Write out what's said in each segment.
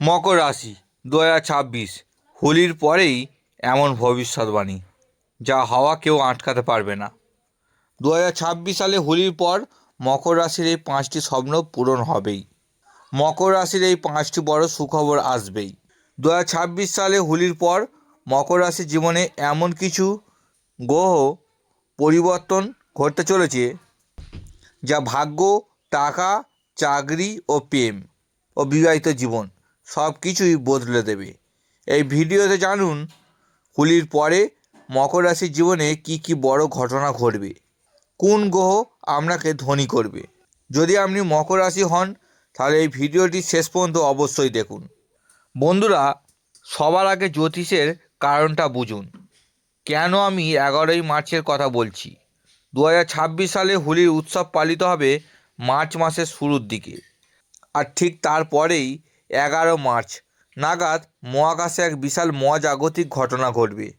মকর রাশি দু ছাব্বিশ। হোলির পরেই এমন ভবিষ্যৎবাণী, যা হাওয়া কেউ আটকাতে পারবে না। দু ছাব্বিশ সালে হোলির পর মকর রাশির এই পাঁচটি স্বপ্ন পূরণ হবেই। মকর রাশির এই পাঁচটি বড় সুখবর আসবেই। দু ছাব্বিশ সালে হোলির পর মকর রাশির জীবনে এমন কিছু গ্রহ পরিবর্তন ঘটতে চলেছে, যা ভাগ্য, টাকা, চাকরি ও প্রেম ও বিবাহিত জীবন। সব কিছুই বদলে দেবে। এই ভিডিওতে জানুন, হোলির পরে মকর রাশির জীবনে কি কি বড় ঘটনা ঘটবে। কোন গ্রহ আপনাকে ধনী করবে? যদি আপনি মকর রাশি হন, তাহলে এই ভিডিওটি শেষ পর্যন্ত অবশ্যই দেখুন। বন্ধুরা, সবার আগে জ্যোতিষের কারণটা বুঝুন। কেন আমি এগারোই মার্চের কথা বলছি? দু হাজার ছাব্বিশ সালে হোলির উৎসব পালিত হবে মার্চ মাসের শুরুর দিকে। আর ঠিক তারপরেই এগারো মার্চ। নাগাদ মহাকাশে এক বিশাল মহাজাগতিক ঘটনা ঘটবে।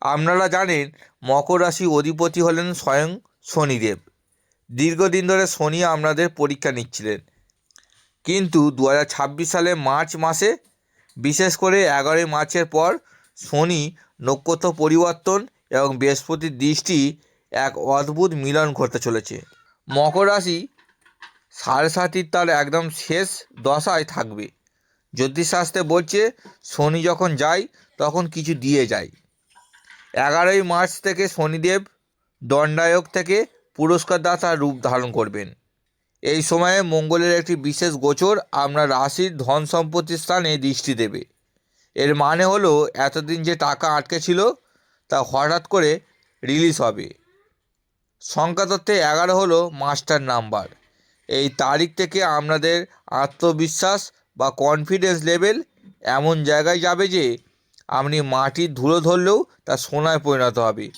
আপনারা জানেন, মকর রাশি অধিপতি হলেন স্বয়ং শনিদেব। দীর্ঘদিন ধরে শনি আপনাদের পরীক্ষা নিচ্ছিলেন। কিন্তু দু হাজার ছাব্বিশ সালে মার্চ মাসে, বিশেষ করে এগারোই মার্চের পর, শনি নক্ষত্র পরিবর্তন এবং বৃহস্পতির দৃষ্টি এক অদ্ভুত মিলন ঘটতে চলেছে। মকর রাশি সাড়ে সাতির তার একদম শেষ দশায় থাকবে। জ্যোতিষশাস্ত্রে বলছে, শনি যখন যায়, তখন কিছু দিয়ে যায়। এগারোই মার্চ থেকে শনিদেব দণ্ডায়ক থেকে পুরস্কারদাতার রূপ ধারণ করবেন। এই সময়ে মঙ্গলের একটি বিশেষ গোচর আপনার রাশির ধন সম্পত্তির স্থানে দৃষ্টি দেবে। এর মানে হলো, এতদিন যে টাকা আটকে ছিল, তা হঠাৎ করে রিলিজ হবে। সংখ্যাতত্ত্বে এগারো হলো মাস্টার নাম্বার। এই তারিখ থেকে আপনাদের আত্মবিশ্বাস বা কনফিডেন্স লেভেল এমন জায়গায় যাবে যে, আপনি মাটির ধুলো ধরলেও তা সোনায় পরিণত হবে।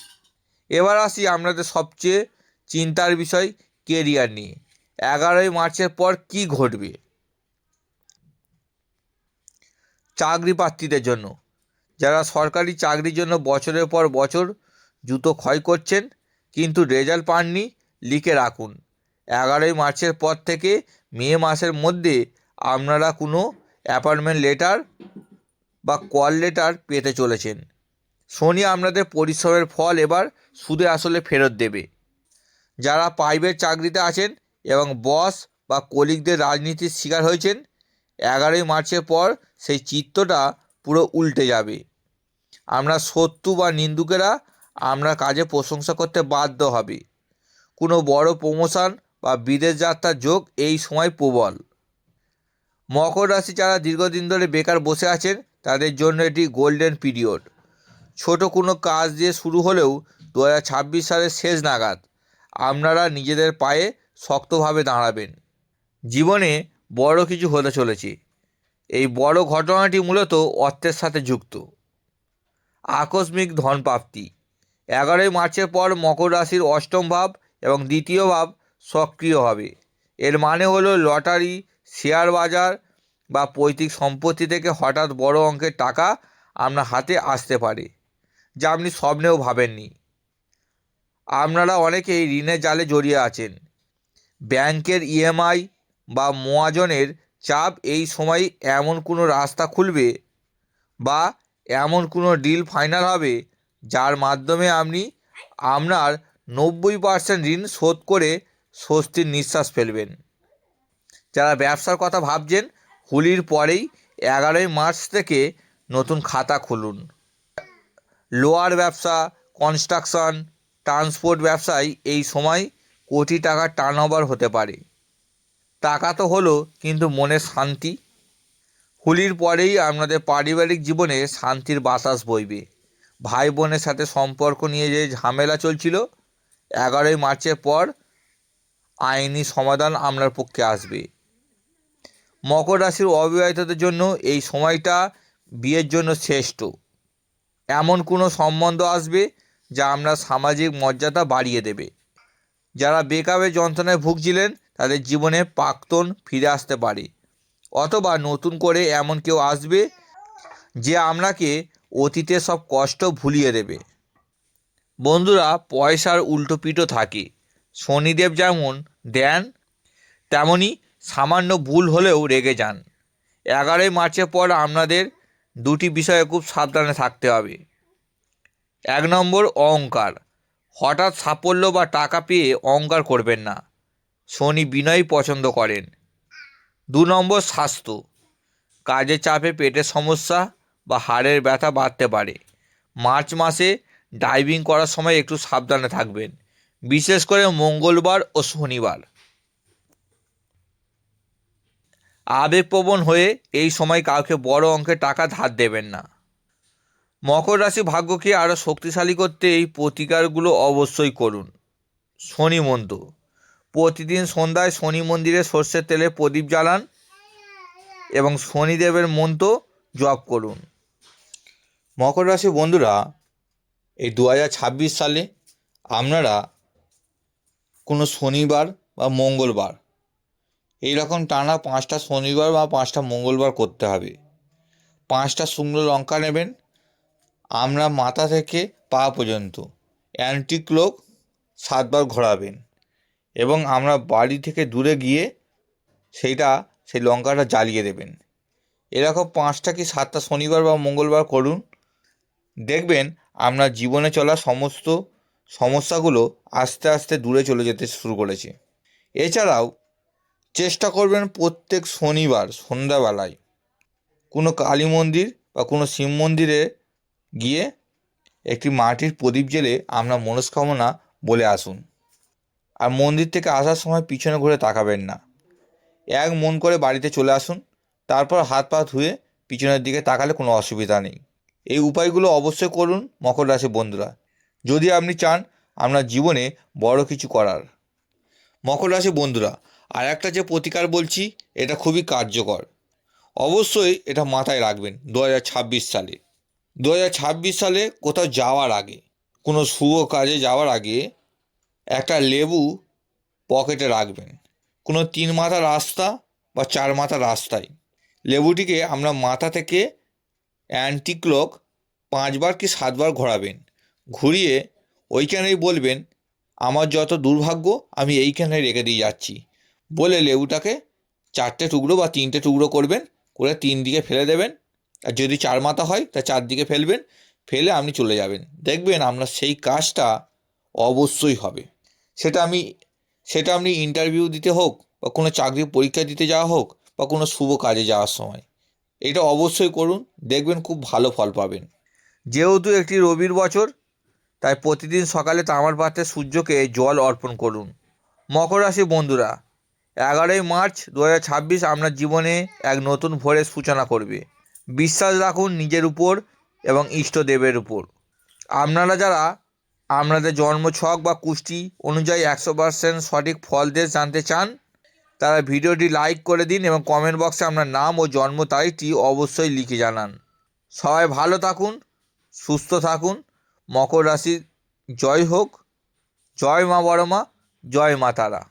এবার আসি আপনাদের সবচেয়ে চিন্তার বিষয় কেরিয়ার নিয়ে। এগারোই মার্চের পর কি ঘটবে? চাকরি প্রার্থীদের জন্য। যারা সরকারি চাকরির জন্য বছরের পর বছর জুতো ক্ষয় করছেন, কিন্তু রেজাল্ট পাননি, লিখে রাখুন। এগারোই মার্চের পর থেকে মে মাসের মধ্যে আপনারা কোনো অ্যাপয়েন্টমেন্ট লেটার বা কল লেটার পেতে চলেছেন। শনি আপনাদের পরিশ্রমের ফল এবার সুদে আসলে ফেরত দেবে। যারা প্রাইভেট চাকরিতে আছেন এবং বস বা কলিগদের রাজনীতির শিকার হয়েছেন, এগারোই মার্চের পর সেই চিত্রটা পুরো উল্টে যাবে। আমরা শত্রু বা নিন্দুকেরা আমরা কাজে প্রশংসা করতে বাধ্য হবে। কোনো বড় প্রমোশন বা বিদেশ যাত্রার যোগ এই সময় প্রবল। মকর রাশি যারা দীর্ঘদিন ধরে বেকার বসে আছেন, তাদের জন্য এটি গোল্ডেন পিরিয়ড ছোট কোনো কাজ দিয়ে শুরু হলেও দু হাজার ছাব্বিশ সালের শেষ নাগাদ আপনারা নিজেদের পায়ে শক্তভাবে দাঁড়াবেন। জীবনে বড় কিছু হতে চলেছে। এই বড় ঘটনাটি মূলত অর্থের সাথে যুক্ত। আকস্মিক ধন প্রাপ্তি এগারোই মার্চের পর মকর রাশির অষ্টম ভাব এবং দ্বিতীয় ভাব সক্রিয় হবে। এর মানে হলো লটারি শেয়ার বাজার বা পৈতৃক সম্পত্তি থেকে হঠাৎ বড় অঙ্কের টাকা আপনার হাতে আসতে পারে, যা আপনি স্বপ্নেও ভাবেননি। আপনারা অনেকেই ঋণের জালে জড়িয়ে আছেন। ব্যাংকের ইএমআই বা মোয়াজনের চাপ এই সময় এমন কোনো রাস্তা খুলবে বা এমন কোনো ডিল ফাইনাল হবে, যার মাধ্যমে আপনি আপনার নব্বই পার্সেন্ট ঋণ শোধ করে স্বস্তির নিঃশ্বাস ফেলবেন। যারা ব্যবসার কথা ভাবছেন, হোলির পরেই এগারোই মার্চ থেকে নতুন খাতা খুলুন। লোয়ার ব্যবসা, কনস্ট্রাকশন, ট্রান্সপোর্ট ব্যবসায় এই সময় কোটি টাকার টার্নওভার হতে পারে। টাকা তো হলো, কিন্তু মনে শান্তি। হোলির পরেই আপনাদের পারিবারিক জীবনে শান্তির বাতাস বইবে। ভাই বোনের সাথে সম্পর্ক নিয়ে যে ঝামেলা চলছিল, এগারোই মার্চের পর আইনি সমাধান আপনার পক্ষে আসবে। মকর রাশির অবিবাহিতদের জন্য এই সময়টা বিয়ের জন্য শ্রেষ্ঠ। এমন কোনো সম্বন্ধ আসবে যা আপনার সামাজিক মর্যাদা বাড়িয়ে দেবে। যারা বেকাবের যন্ত্রণায় ভুগছিলেন, তাদের জীবনে প্রাক্তন ফিরে আসতে পারে। অথবা নতুন করে এমন কেউ আসবে যে আপনাকে অতীতের সব কষ্ট ভুলিয়ে দেবে। বন্ধুরা, পয়সার উল্টোপিটো থাকে। শনিদেব যেমন দেন, তেমনি সামান্য ভুল হলেও রেগে যান। এগারোই মার্চের পর আপনাদের দুটি বিষয়ে খুব সাবধানে থাকতে হবে। এক নম্বর, অহংকার। হঠাৎ সাফল্য বা টাকা পেয়ে অহংকার করবেন না। শনি বিনয় পছন্দ করেন। দু নম্বর, স্বাস্থ্য। কাজের চাপে পেটের সমস্যা বা হাড়ের ব্যথা বাড়তে পারে। মার্চ মাসে ডাইভিং করার সময় একটু সাবধানে থাকবেন। বিশেষ করে মঙ্গলবার ও শনিবার। আবেগপ্রবণ হয়ে এই সময় কাউকে বড় অঙ্কের টাকা ধার দেবেন না। মকর রাশি ভাগ্যকে আরও শক্তিশালী করতে এই প্রতিকারগুলো অবশ্যই করুন। শনি মন্ত্র প্রতিদিন সন্ধ্যায় শনি মন্দিরে সর্ষের তেলে প্রদীপ জ্বালান এবং শনিদেবের মন্ত্র জপ করুন। মকর রাশি বন্ধুরা, এই দু হাজার ছাব্বিশ সালে আপনারা কোনো শনিবার বা মঙ্গলবার এই রকম টানা পাঁচটা শনিবার বা পাঁচটা মঙ্গলবার করতে হবে। পাঁচটা শুকনো লঙ্কা নেবেন। আমরা মাথা থেকে পা পর্যন্ত অ্যান্টি ক্লোক সাতবার ঘোরাবেন এবং আমরা বাড়ি থেকে দূরে গিয়ে সেইটা, সেই লঙ্কাটা জ্বালিয়ে দেবেন। এরকম পাঁচটা কি সাতটা শনিবার বা মঙ্গলবার করুন। দেখবেন আপনার জীবনে চলা সমস্ত সমস্যাগুলো আস্তে আস্তে দূরে চলে যেতে শুরু করেছে। এছাড়াও চেষ্টা করবেন প্রত্যেক শনিবার, সন্ধ্যাবেলায় কোনো কালী মন্দির বা কোনো শিব মন্দিরে গিয়ে একটি মাটির প্রদীপ জেলে আপনার মনস্কামনা বলে আসুন। আর মন্দির থেকে আসার সময় পিছনে ঘুরে তাকাবেন না। এক মন করে বাড়িতে চলে আসুন, তারপর হাত পা ধুয়ে পিছনের দিকে তাকালে কোনো অসুবিধা নেই। এই উপায়গুলো অবশ্যই করুন, মকর রাশি বন্ধুরা। যদি আপনি চান, আপনার জীবনে বড় কিছু করার। মকর রাশি বন্ধুরা আর একটা যে প্রতিকার বলছি, এটা খুবই কার্যকর। অবশ্যই এটা মাথায় রাখবেন দু হাজার ছাব্বিশ সালে। দু হাজার ছাব্বিশ সালে কোথাও যাওয়ার আগে, কোনো শুভ কাজে যাওয়ার আগে একটা লেবু পকেটে রাখবেন। কোনো তিন মাথা রাস্তা বা চার মাথা রাস্তায়। লেবুটিকে আমরা মাথা থেকে অ্যান্টিক্লক পাঁচবার কি সাতবার ঘোরাবেন। ঘুরিয়ে ওইখানেই বলবেন, আমার যত দুর্ভাগ্য, আমি এইখানে রেখে দিয়ে যাচ্ছি। বলে লেবুটাকে চারটে টুকরো বা তিনটে টুকরো করবেন, করে তিন দিকে ফেলে দেবেন। আর যদি চার মাথা হয়, তা চারদিকে ফেলবেন, ফেলে আপনি চলে যাবেন। দেখবেন আপনার সেই কাজটা অবশ্যই হবে। সেটা আমি, সেটা আপনি ইন্টারভিউ দিতে হোক, বা কোনো চাকরির পরীক্ষা দিতে যাওয়া হোক, বা কোনো শুভ কাজে যাওয়ার সময়, এটা অবশ্যই করুন। দেখবেন খুব ভালো ফল পাবেন। যেহেতু একটি রবির বছর, তাই প্রতিদিন সকালে তামার পাত্রে সূর্যকে জল অর্পণ করুন। মকর রাশি বন্ধুরা এগারোই মার্চ দু হাজার ছাব্বিশ আপনার জীবনে এক নতুন ভোরের সূচনা করবে। বিশ্বাস রাখুন নিজের উপর এবং ইষ্টদেবের উপর। আপনারা যারা আপনাদের জন্মছক বা কুষ্টি অনুযায়ী একশো পার্সেন্ট সঠিক ফল দেশ জানতে চান, তারা ভিডিওটি লাইক করে দিন এবং কমেন্ট বক্সে আপনার নাম ও জন্ম তারিখটি অবশ্যই লিখে জানান। সবাই ভালো থাকুন, সুস্থ থাকুন, মকর রাশির জয় হোক। জয় মা বড় মা জয় মা তারা।